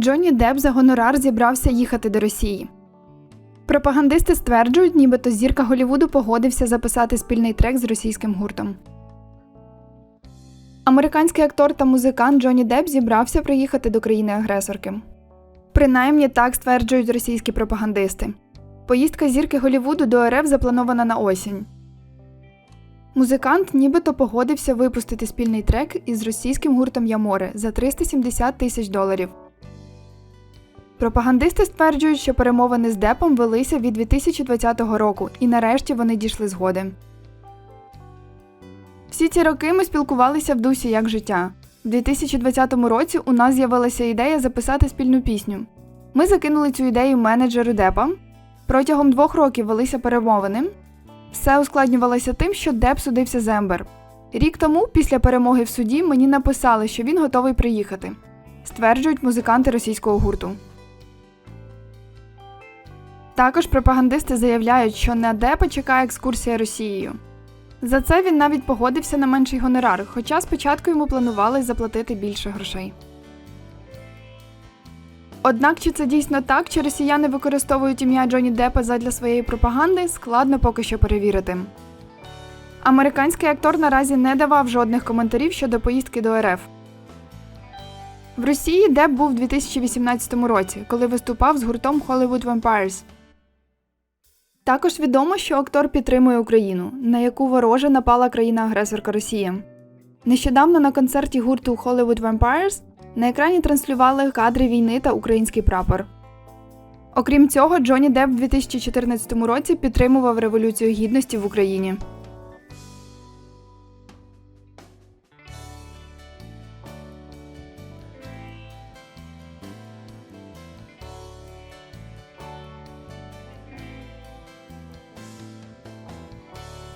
Джонні Депп за гонорар зібрався їхати до Росії. Пропагандисти стверджують, нібито зірка Голівуду погодився записати спільний трек з російським гуртом. Американський актор та музикант Джонні Депп зібрався приїхати до країни-агресорки. Принаймні так стверджують російські пропагандисти. Поїздка зірки Голівуду до РФ запланована на осінь. Музикант нібито погодився випустити спільний трек із російським гуртом Яморе за 370 тисяч доларів. Пропагандисти стверджують, що перемовини з Депом велися від 2020 року, і нарешті вони дійшли згоди. Всі ці роки ми спілкувалися в дусі як життя. У 2020 році у нас з'явилася ідея записати спільну пісню. Ми закинули цю ідею менеджеру Депа. Протягом двох років велися перемовини. Все ускладнювалося тим, що Деп судився з Ембер. Рік тому, після перемоги в суді, мені написали, що він готовий приїхати, стверджують музиканти російського гурту. Також пропагандисти заявляють, що на Депа чекає екскурсія Росією. За це він навіть погодився на менший гонорар, хоча спочатку йому планували заплатити більше грошей. Однак, чи це дійсно так, чи росіяни використовують ім'я Джонні Деппа задля своєї пропаганди, складно поки що перевірити. Американський актор наразі не давав жодних коментарів щодо поїздки до РФ. В Росії Депп був у 2018 році, коли виступав з гуртом Hollywood Vampires. Також відомо, що актор підтримує Україну, на яку вороже напала країна-агресорка Росія. Нещодавно на концерті гурту Hollywood Vampires на екрані транслювали кадри війни та український прапор. Окрім цього, Джонні Депп в 2014 році підтримував Революцію Гідності в Україні.